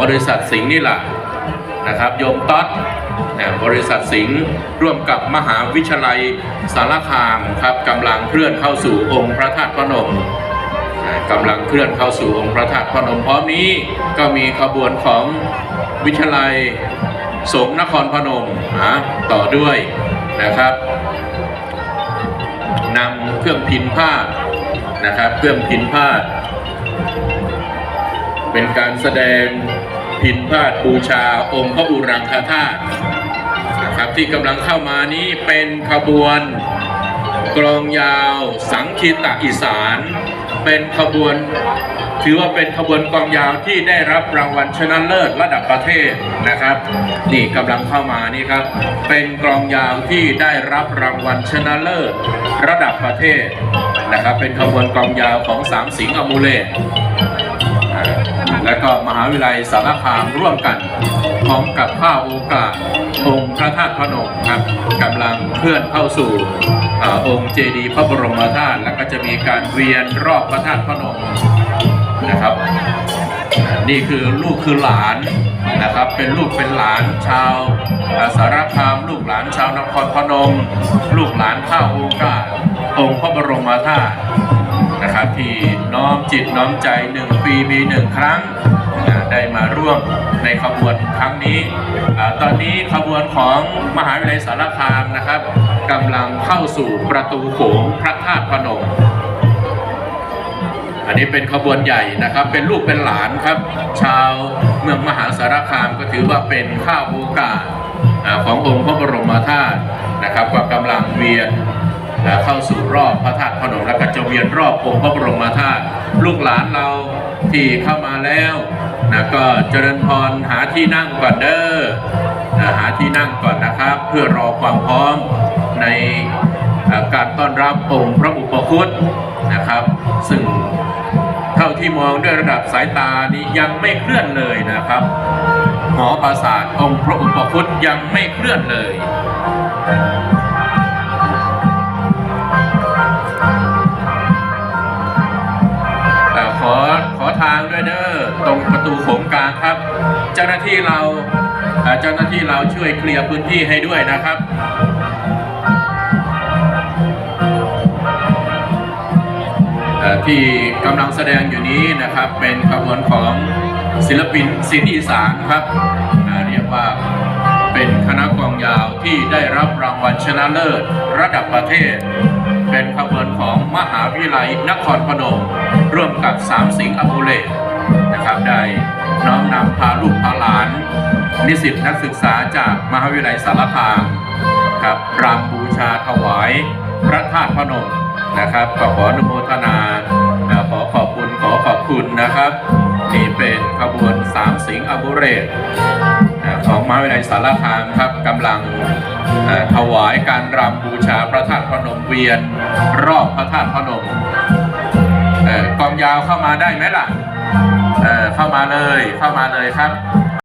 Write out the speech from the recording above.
บริษัทสิงห์นี่แหละนะครับโยมต๊อดบริษัทสิงห์ร่วมกับมหาวิทยาลัยสารคามครับกำลังเคลื่อนเข้าสู่องค์พระธาตุพนมกำลังเคลื่อนเข้าสู่องค์พระธาตุพนมพร้อมนี้ก็มีขบวนของวิทยาลัยสงนครพนมนะต่อด้วยนะครับนำเครื่องพิมพ์ผ้านะครับเครื่องพิมพ์ผ้า เป็นการแสดงพิมพ์ผ้าบูชาองค์พระอุรังคธาตุนะครับที่กำลังเข้ามานี้เป็นขบวนกลองยาวสังคีตะอีสาน เป็นขบวน ถือว่าเป็นขบวนกลองยาวที่ได้รับรางวัลชนะเลิศระดับประเทศนะครับ นี่กำลังเข้ามานี่ครับ เป็นกลองยาวที่ได้รับรางวัลชนะเลิศระดับประเทศนะครับ เป็นขบวนกลองยาวของสามสิงห์อมูเลต และก็มหาวิทยาลัยสารคามร่วมกันพร้อมกับข้าโอกาสองค์พระธาตุพนมครับกำลังเคลื่อนเข้าสู่องค์เจดีย์พระบรมธาตุแล้วก็จะมีการเวียนรอบพระธาตุพนมนะครับ นี่คือลูกคือหลานนะครับเป็นลูกเป็นหลานชาวสารคาม ลูกหลานชาวนครพนม ลูกหลานข้าโอกาสองค์พระบรมธาตุ จิตน้อมใจหนึ่งปีมีหนึ่งครั้งได้มาร่วมในขบวนครั้งนี้ ตอนนี้ขบวนของมหาวิทยาลัยสารคามนะครับกำลังเข้าสู่ประตูโขงพระธาตุพนม อันนี้เป็นขบวนใหญ่นะครับ เป็นลูกเป็นหลานครับ ชาวเมืองมหาสารคามก็ถือว่าเป็นข้าวโอกาสขององค์พระบรมธาตุนะครับก็กำลังเวียนเข้าสู่รอบพระธาตุพนมแล้วก็จะเวียนรอบองค์พระบรมธาตุ ลูกหลานเราที่เข้ามาแล้วนะก็เจริญพรหาที่นั่งก่อนเด้อนะหาที่นั่งก่อนนะครับ เพื่อรอความพร้อมในอาการต้อนรับองค์พระอุปคุตนะครับ ซึ่งเท่าที่มองด้วยระดับสายตานี้ยังไม่เคลื่อนเลยนะครับหอปราสาทองค์พระอุปคุตยังไม่เคลื่อนเลย ตรงประตูโขงกลางครับ เจ้าหน้าที่เราเจ้าหน้าที่เราช่วยเคลียร์พื้นที่ให้ด้วยนะครับที่กำลังแสดงอยู่นี้นะครับเป็นขบวนของศิลปินศิลป์อีสานครับเรียกว่าเป็นคณะกลองยาวที่ได้รับรางวัลชนะเลิศระดับประเทศ เป็นขบวนของมหาวิทยาลัยนครพนมร่วมกับสามสิงห์อภูเลต พาลูกพาหลาน นิสิตนักศึกษาจากมหาวิทยาลัยสารคามครับรำบูชาถวายพระธาตุพนมนะครับก็ขออนุโมทนา ขอขอบคุณขอขอบคุณนะครับนี่เป็นขบวนสามสิงห์อบุเรศของมหาวิทยาลัยสารคามครับกำลังถวายการรำบูชาพระธาตุพนมเวียน รอบพระธาตุพนมกองยาวเข้ามาได้ไหมล่ะ เออเข้ามาเลยเข้ามาเลยครับ